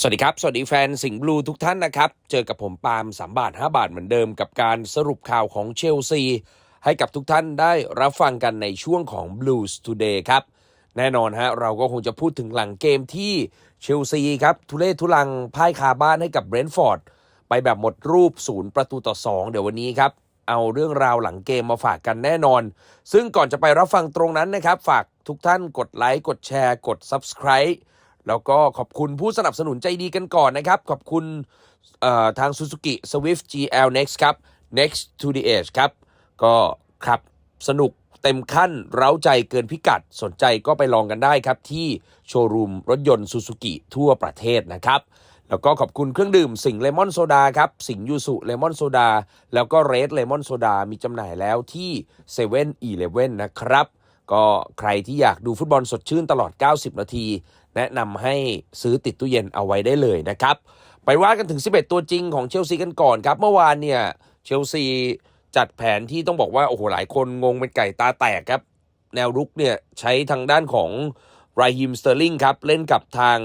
สวัสดีครับ สวัสดีแฟนสิงห์บลูทุกท่านนะครับ เจอกับผมปาล์มสามบาท5บาทเหมือนเดิมกับการสรุปข่าวของเชลซี ให้กับทุกท่านได้รับฟังกันในช่วงของ Blues Today ครับ แน่นอนฮะ เราก็คงจะพูดถึงหลังเกมที่เชลซีครับ ทุเล่ทุลังพ่ายคาบ้านให้กับเบรนท์ฟอร์ด ไปแบบหมดรูปศูนย์ประตูต่อ 2 เดี๋ยววันนี้ครับ เอาเรื่องราวหลังเกมมาฝากกันแน่นอน ซึ่งก่อนจะไปรับฟังตรงนั้นนะครับฝากทุกท่านกดไลค์กดแชร์กด Subscribe แล้วก็ขอบคุณผู้สนับสนุนใจดีกันก่อนนะครับ ขอบคุณทาง Suzuki Swift GL Next ครับ Next to the Edge ครับ ก็ครับสนุกเต็มขั้น เร้าใจเกินพิกัดสนใจก็ไปลองกันได้ครับ ที่โชว์รูมรถยนต์ Suzuki ทั่วประเทศนะครับ แล้วก็ขอบคุณเครื่องดื่มสิงเลมอนโซดาครับ สิงยูสุเลมอนโซดาแล้วก็เรดเลมอนโซดามีจำหน่ายแล้วที่7 e เ e ่ e อนะครับ ก็ใครที่อยากดูฟุตบอลสดชื่นตลอด 90 นาที แนะนำให้ซื้อติดตู้เย็นเอาไว้ได้เลยนะครับ ไปว่ากันถึง 11 ตัวจริงของเชลซีกันก่อนครับ เมื่อวานเนี่ยเชลซีจัดแผนที่ต้องบอกว่า โอ้โห หลายคนงงเป็นไก่ตาแตกครับ แนวรุกเนี่ยใช้ทางด้านของไรฮิมสเตอร์ลิงครับ เล่นกับทาง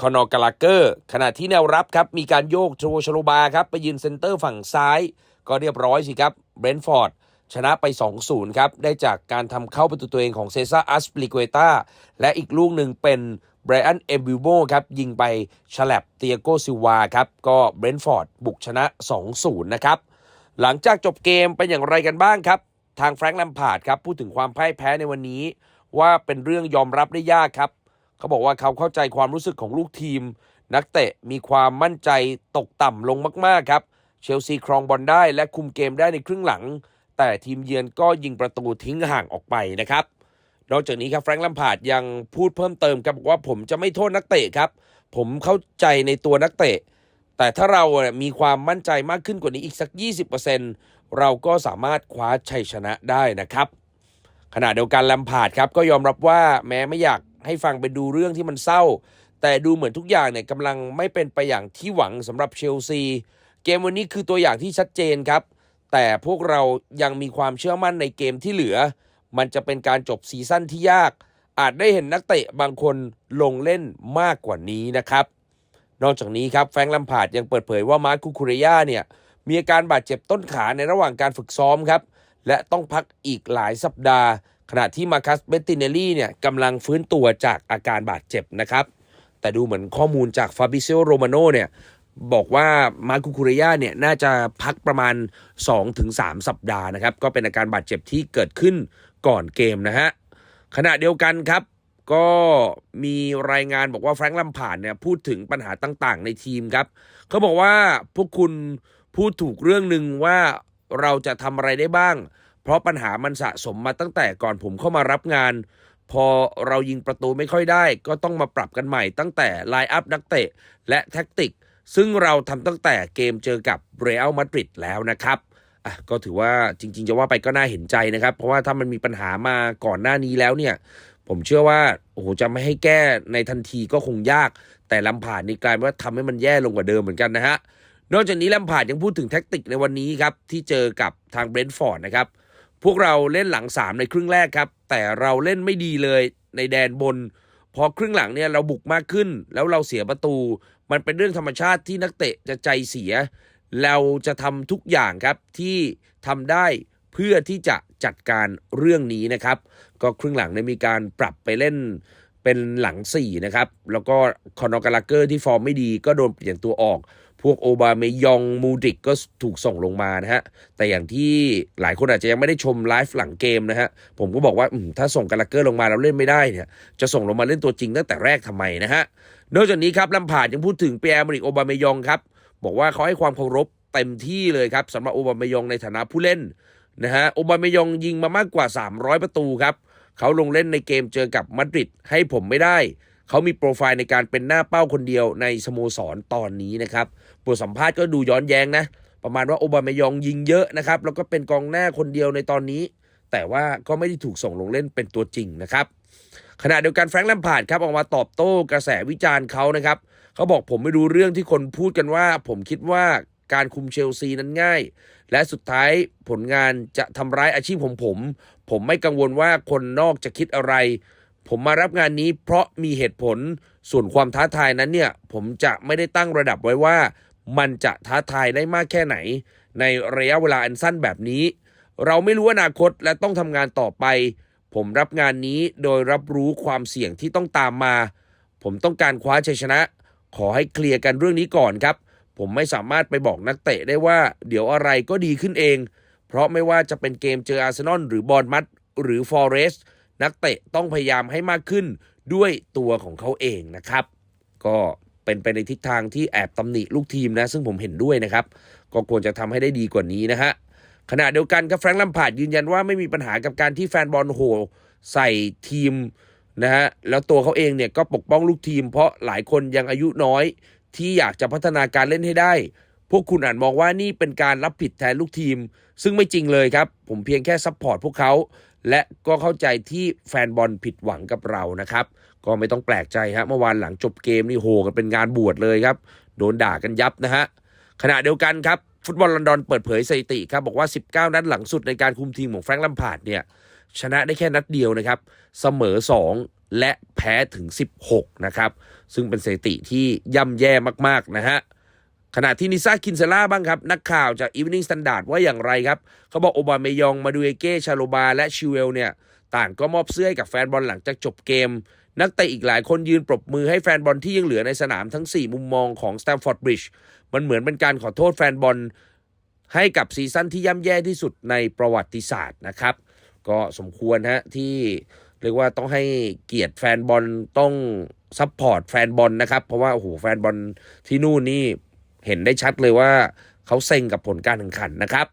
คอนอร์กาลาเกอร์ขณะที่แนวรับครับ มีการโยกโชโชโลบาครับ ไปยืนเซนเตอร์ฝั่งซ้าย ก็เรียบร้อยสิครับเบรนท์ฟอร์ด ชนะไป 2-0 ครับ ได้จากการทำเข้าประตูตัวเองของเซซ่าอัสปลิเกตาและอีกลูกหนึ่งเป็นไบรอันเอมบิวโบครับ ยิงไปฉลับเตียโกซิวาครับ ก็เบรนท์ฟอร์ดบุกชนะ 2-0 นะครับ หลังจากจบเกมเป็นอย่างไรกันบ้างครับ ทางแฟรงค์แลมพาร์ดครับ พูดถึงความพ่ายแพ้ในวันนี้ ว่าเป็นเรื่องยอมรับได้ยากครับ เขาบอกว่าเขาเข้าใจความรู้สึกของลูกทีม นักเตะมีความมั่นใจตกต่ำลงมากๆครับเชลซีครองบอลได้และคุมเกมได้ในครึ่งหลัง แต่ทีมเยือนก็ยิงประตูทิ้งห่างออกไปนะครับ นอกจากนี้ครับแฟรงค์แลมพาร์ดยังพูดเพิ่มเติมครับอกว่าผมจะไม่โทษนักเตะครับ ผมเข้าใจในตัวนักเตะ แต่ถ้าเราเนี่ยมีความมั่นใจมากขึ้นกว่านี้อีกสัก 20%เราก็สามารถคว้าชัยชนะได้นะครับ ขณะเดียวกันแลมพาร์ดครับก็ยอมรับว่าแม้ไม่อยากให้ฟังไปดูเรื่องที่มันเศร้า แต่ดูเหมือนทุกอย่างเนี่ยกำลังไม่เป็นไปอย่างที่หวังสำหรับเชลซี เกมวันนี้คือตัวอย่างที่ชัดเจนครับ แต่พวกเรายังมีความเชื่อมั่นในเกมที่เหลือ มันจะเป็นการจบซีซั่นที่ยาก อาจได้เห็นนักเตะบางคนลงเล่นมากกว่านี้นะครับ นอกจากนี้ครับแฟรงค์ลัมพาดยังเปิดเผยว่ามาร์คคูคูเรียเนี่ย มีอาการบาดเจ็บต้นขาในระหว่างการฝึกซ้อมครับ และต้องพักอีกหลายสัปดาห์ ขณะที่มาคัสเบตติเนลี่เนี่ยกำลังฟื้นตัวจากอาการบาดเจ็บนะครับแต่ดูเหมือนข้อมูลจากฟาบิเซโอโรมาโนเนี่ย บอกว่ามาร์คูคูเรย่าเนี่ยน่าจะพักประมาณ 2-3 สัปดาห์นะครับ ก็เป็นอาการบาดเจ็บที่เกิดขึ้นก่อนเกมนะฮะขณะเดียวกันครับ ก็มีรายงานบอกว่าแฟรงค์ลัมพาร์ดเนี่ยพูดถึงปัญหาต่างๆ ในทีมครับเขาบอกว่าพวกคุณพูดถูกเรื่องหนึ่งว่าเราจะทำอะไรได้บ้าง เพราะปัญหามันสะสมมาตั้งแต่ก่อนผมเข้ามารับงาน พอเรายิงประตูไม่ค่อยได้ ก็ต้องมาปรับกันใหม่ตั้งแต่ไลน์อัพนักเตะและแท็กติก ซึ่งเราทำตั้งแต่เกมเจอกับเรอัลมาดริดแล้วนะครับอะก็ถือว่าจริง ๆ จะว่าไปก็น่าเห็นใจนะครับ เพราะว่าถ้ามันมีปัญหามาก่อนหน้านี้แล้วเนี่ย ผมเชื่อว่าโอ้โหจะไม่ให้แก้ในทันทีก็คงยาก แต่ลำผ่านนี่กลายเป็นว่าทำให้มันแย่ลงกว่าเดิมเหมือนกันนะฮะนอกจากนี้ลำผ่านยังพูดถึงแท็กติกในวันนี้ครับ ที่เจอกับทางเบรนท์ฟอร์ดนะครับ พวกเราเล่นหลัง 3 ในครึ่งแรกครับ แต่เราเล่นไม่ดีเลยในแดนบน พอครึ่งหลังเนี่ยเราบุกมากขึ้น แล้วเราเสียประตู มันเป็นเรื่องธรรมชาติที่นักเตะจะใจเสีย เราจะทำทุกอย่างครับที่ทำได้เพื่อที่จะจัดการเรื่องนี้นะครับ ก็ครึ่งหลังเนี่ยมีการปรับไปเล่นเป็นหลัง4นะครับแล้วก็คอนอกาลาเกอร์ที่ฟอร์มไม่ดีก็โดนเปลี่ยนตัวออก พวกโอบาเมยองมูดริกก็ถูกส่งลงมานะฮะ แต่อย่างที่หลายคนอาจจะยังไม่ได้ชมไลฟ์หลังเกมนะฮะ ผมก็บอกว่าถ้าส่งกาลเกอร์ลงมาแล้วเล่นไม่ได้เนี่ย จะส่งลงมาเล่นตัวจริงตั้งแต่แรกทำไมนะฮะ นอกจากนี้ครับลำพาดยังพูดถึงเปียร์มริกโอบาเมยองครับ บอกว่าเขาให้ความเคารพเต็มที่เลยครับสำหรับโอบาเมยองในฐานะผู้เล่นนะฮะ โอบาเมยองยิงมามากกว่า 300 ประตูครับ เขาลงเล่นในเกมเจอกับมาดริดให้ผมไม่ได้ เขามีโปรไฟล์ในการเป็นหน้าเป้าคนเดียวในสโมสรตอนนี้นะครับบทสัมภาษณ์ก็ดูย้อนแย้งนะ ประมาณว่าโอบามายองยิงเยอะนะครับ แล้วก็เป็นกองหน้าคนเดียวในตอนนี้ แต่ว่าก็ไม่ได้ถูกส่งลงเล่นเป็นตัวจริงนะครับขณะเดียวกันแฟรงค์แลมพาร์ดครับออกมาตอบโต้กระแสวิจารณ์เขานะครับเขาบอกผมไม่รู้เรื่องที่คนพูดกันว่า ผมคิดว่าการคุมเชลซีนั้นง่าย และสุดท้ายผลงานจะทำร้ายอาชีพของผม ผมไม่กังวลว่าคนนอกจะคิดอะไร ผมมารับงานนี้เพราะมีเหตุผลส่วนความท้าทายนั้นเนี่ย ผมจะไม่ได้ตั้งระดับไว้ว่า มันจะท้าทายได้มากแค่ไหน ในระยะเวลาอันสั้นแบบนี้ เราไม่รู้อนาคตและต้องทำงานต่อไป ผมรับงานนี้โดยรับรู้ความเสี่ยงที่ต้องตามมา ผมต้องการคว้าชัยชนะ ขอให้เคลียร์กันเรื่องนี้ก่อนครับ ผมไม่สามารถไปบอกนักเตะได้ว่า เดี๋ยวอะไรก็ดีขึ้นเอง เพราะไม่ว่าจะเป็นเกมเจออาร์เซนอลหรือบอลมัดหรือฟอเรสต์ นักเตะต้องพยายามให้มากขึ้นด้วยตัวของเขาเองนะครับ ก็เป็นไปในทิศทางที่แอบตำหนิลูกทีมนะ ซึ่งผมเห็นด้วยนะครับ ก็ควรจะทำให้ได้ดีกว่านี้นะฮะขณะเดียวกันครับแฟรงค์ลัมพาดยืนยันว่าไม่มีปัญหากับการที่แฟนบอลโหใส่ทีมนะฮะแล้วตัวเขาเองเนี่ยก็ปกป้องลูกทีม เพราะหลายคนยังอายุน้อย ที่อยากจะพัฒนาการเล่นให้ได้ พวกคุณอาจมองว่านี่เป็นการรับผิดแทนลูกทีม ซึ่งไม่จริงเลยครับ ผมเพียงแค่ซัพพอร์ตพวกเขา และก็เข้าใจที่แฟนบอลผิดหวังกับเรานะครับ ก็ไม่ต้องแปลกใจฮะเมื่อวานหลังจบเกมนี่โหกันเป็นงานบวชเลยครับ โดนด่ากันยับนะฮะขณะเดียวกันครับฟุตบอลลอนดอนเปิดเผยสถิติครับบอกว่า 19 นัดหลังสุดในการคุมทีมของแฟรงค์ลัมพาร์ดเนี่ยชนะได้แค่นัดเดียวนะครับ เสมอ 2 และแพ้ถึง 16 นะครับ ซึ่งเป็นสถิติที่ย่ำแย่มากๆนะฮะ ขณะที่นิซ่าคินเซล่าบ้างครับ นักข่าวจาก Evening Standard ว่าอย่างไรครับ เขาบอกโอบาเมยองมาดูเอเก้ชาโลบา และชิเวลเนี่ย ต่างก็มอบเสื้อให้กับแฟนบอลหลังจากจบเกม นักเตะอีกหลายคนยืนปรบมือให้แฟนบอลที่ยังเหลือในสนามทั้ง 4 มุมมองของสแตมฟอร์ดบริดจ์มันเหมือนเป็นการขอโทษแฟนบอลให้กับซีซั่นที่ย่ำแย่ที่สุดในประวัติศาสตร์นะครับ ก็สมควรฮะที่เรียกว่าต้องให้เกียรติแฟนบอลต้องซัพพอร์ตแฟนบอลนะครับ เพราะว่าโอ้โหแฟนบอลที่นู่นนี่ เห็นได้ชัดเลยว่าเขาเซ็งกับผลการแข่งขันนะครับ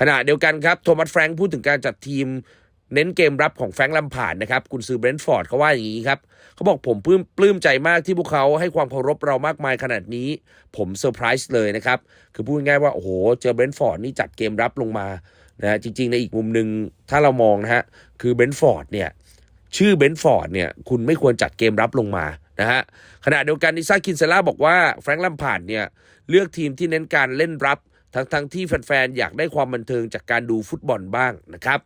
ขณะเดียวกันครับโทมัสแฟรงค์พูดถึงการจัดทีมเน้นเกมรับของแฟรงค์ลัมพาร์ดนะครับกุนซือเบรนท์ฟอร์ดเขาว่าอย่างนี้ครับเขาบอกผมปลื้มปลื้มใจมากที่พวกเขาให้ความเคารพเรามากมายขนาดนี้ ผมเซอร์ไพรส์เลยนะครับ คือพูดง่ายว่า โอ้โห เจอเบรนท์ฟอร์ดนี่จัดเกมรับลงมานะฮะจริง ๆ ในอีกมุมหนึ่งถ้าเรามองนะฮะคือเบรนท์ฟอร์ดเนี่ยชื่อเบนท์ฟอร์ดเนี่ยคุณไม่ควรจัดเกมรับลงมานะฮะขณะเดียวกันนิซาคินเซล่าบอกว่าแฟรงค์ลัมพาร์ดเนี่ย เลือกทีมที่เน้นการเล่นรับ ทั้งๆที่แฟนๆอยากได้ความบันเทิงจากการดูฟุตบอลบ้างนะครับ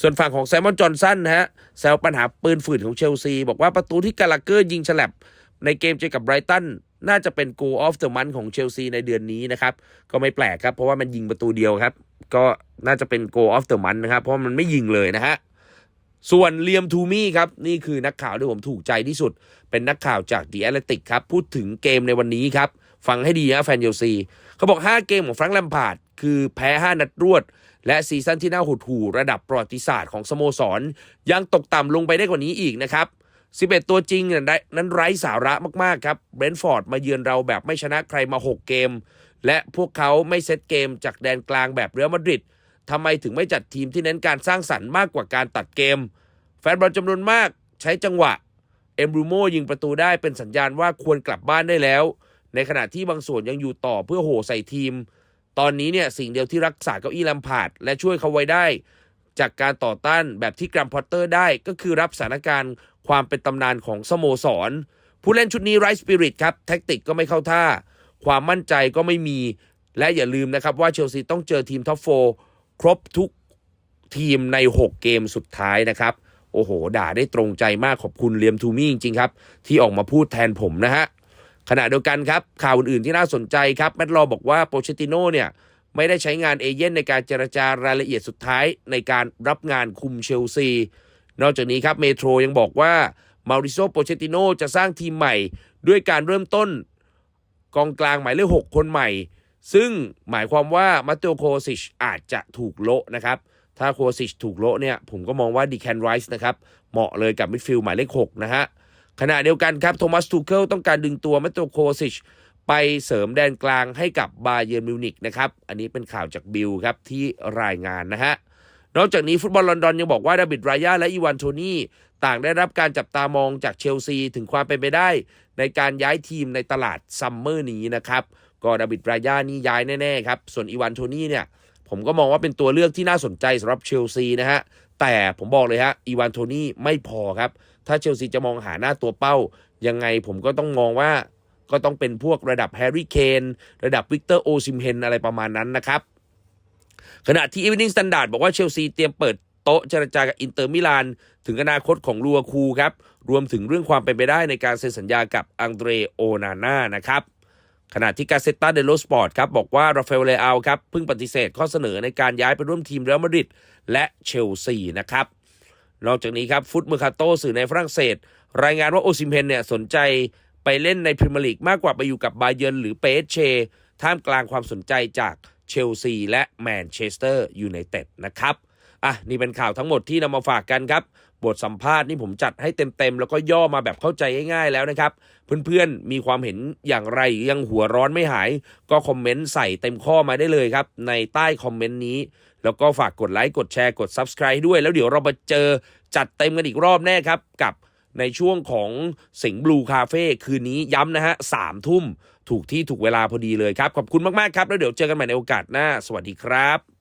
ส่วนฝั่งของไซมอนจอห์นสันนะฮะแซวปัญหาปืนฝืนของเชลซี บอกว่าประตูที่กาลาเกอร์ยิงฉลับในเกมเจอกับไบรตันน่าจะเป็น Goal of the Month ของเชลซีในเดือนนี้นะครับ ก็ไม่แปลกครับ เพราะว่ามันยิงประตูเดียวครับ ก็น่าจะเป็น Goal of the Month นะครับ เพราะมันไม่ยิงเลยนะฮะ ส่วนเลียมทูมี่ครับ นี่คือนักข่าวที่ผมถูกใจที่สุด เป็นนักข่าวจากดีแอตเลติกครับ พูดถึงเกมในวันนี้ครับ ฟังให้ดีนะแฟนเชลซีเขาบอก 5 เกมของแฟรงค์แลมพาร์ดคือแพ้ 5 นัดรวด และซีซั่นที่น่าหดหู่ระดับประวัติศาสตร์ของสโมสร ยังตกต่ำลงไปได้กว่านี้อีกนะครับ11 ตัวจริงนั้นไร้สาระมากๆครับเบรนท์ฟอร์ดมาเยือนเราแบบไม่ชนะใครมา 6 เกม และพวกเขาไม่เซตเกมจากแดนกลางแบบเรอัลมาดริดทำไมถึงไม่จัดทีมที่เน้นการสร้างสรรค์มากกว่าการตัดเกม แฟนบอลจำนวนมากใช้จังหวะเอมบรูโมยิงประตูได้เป็นสัญญาณว่าควรกลับบ้านได้แล้ว ในขณะที่บางส่วนยังอยู่ต่อเพื่อโหใส่ทีม ตอนนี้เนี่ยสิ่งเดียวที่รักษาเก้าอี้ลัมพาร์ดและช่วยเขาไว้ได้ จากการต่อต้านแบบที่กรัมพอตเตอร์ได้ก็คือรับสถานการณ์ความเป็นตำนานของสโมสร ผู้เล่นชุดนี้ไร้สปิริตครับแท็กติกก็ไม่เข้าท่า ความมั่นใจก็ไม่มี และอย่าลืมนะครับว่าเชลซีต้องเจอทีมท็อปโฟครบทุกทีมใน 6 เกมสุดท้ายนะครับ โอ้โห ด่าได้ตรงใจมากขอบคุณเลียมทูมี่จริงๆครับ ที่ออกมาพูดแทนผมนะฮะ ขณะเดียวกันครับข่าวอื่นๆที่น่าสนใจครับแมตต์ลอบอกว่าโปเชติโน่เนี่ยไม่ได้ใช้งานเอเย่นในการเจรจารายละเอียดสุดท้ายในการรับงานคุมเชลซี นอกจากนี้ครับเมโทรยังบอกว่ามาริโซโปเชติโนจะสร้างทีมใหม่ ด้วยการเริ่มต้นกองกลางหมายเลข 6 คนใหม่ ซึ่งหมายความว่ามาเตโอโคซิชอาจจะถูกโละนะครับ ถ้าโคซิชถูกโละเนี่ยผมก็มองว่าดีแคนไรส์นะครับเหมาะเลยกับมิดฟิลด์หมายเลข 6 นะฮะ ขณะเดียวกันครับโทมัสทูเคิลต้องการดึงตัวมาโตโคซิชไปเสริมแดนกลางให้กับบาเยิร์มิวนิกนะครับ อันนี้เป็นข่าวจากบิลครับที่รายงานนะฮะ นอกจากนี้ฟุตบอลลอนดอนยังบอกว่าดาบิดรายาและอีวานโทนี่ต่างได้รับการจับตามองจากเชลซีถึงความเป็นไปได้ ในการย้ายทีมในตลาดซัมเมอร์นี้นะครับ ก็ดาบิดรายานี่ย้ายแน่ๆครับ ส่วนอีวานโทนี่เนี่ย ผมก็มองว่าเป็นตัวเลือกที่น่าสนใจสำหรับเชลซีนะฮะ แต่ผมบอกเลยฮะ อีวานโทนี่ไม่พอครับ ถ้าเชลซีจะมองหาหน้าตัวเป้า ยังไงผมก็ต้องมองว่าก็ต้องเป็นพวกระดับแฮร์รี่เคนระดับวิกเตอร์โอซิมเฮนอะไรประมาณนั้นนะครับ ขณะที่ Evening Standard บอกว่าเชลซีเตรียมเปิดโต๊ะเจรจากับอินเตอร์มิลานถึงอนาคตของลัวคูครับ รวมถึงเรื่องความเป็นไปได้ในการเซ็นสัญญากับอังเดรโอนาน่านะครับ ขณะที่กาเซตตาเดโลสปอร์ตครับบอกว่าราฟาเอลเลอาครับเพิ่งปฏิเสธข้อเสนอในการย้ายไปร่วมทีมเรอัลมาดริดและเชลซีนะครับนอกจากนี้ครับฟุตเมอร์คาโตสื่อในฝรั่งเศส รายงานว่าโอซิมเพนเนี่ยสนใจไปเล่นในพรีเมียร์ลีกมากกว่าไปอยู่กับบาเยนหรือเปเชท่ามกลางความสนใจจากเชลซีและแมนเชสเตอร์ยูไนเต็ดนะครับ อะนี่เป็นข่าวทั้งหมดที่นำมาฝากกันครับ บทสัมภาษณ์นี่ผมจัดให้เต็มๆ แล้วก็ย่อมาแบบเข้าใจง่ายๆแล้วนะครับ เพื่อนๆ มีความเห็นอย่างไรยังหัวร้อนไม่หาย ก็คอมเมนต์ใส่เต็มข้อมาได้เลยครับ ในใต้คอมเมนต์นี้ แล้วก็ฝากกดไลค์กดแชร์กด Subscribe ด้วย แล้วเดี๋ยวเรามาเจอจัดเต็มกันอีกรอบแน่ครับกับในช่วงของสิงห์บลูคาเฟ่คืนนี้ย้ำนะฮะสามทุ่ม ถูกที่ถูกเวลาพอดีเลยครับ ขอบคุณมาก ๆ ครับ แล้วเดี๋ยวเจอกันใหม่ในโอกาสหน้า สวัสดีครับ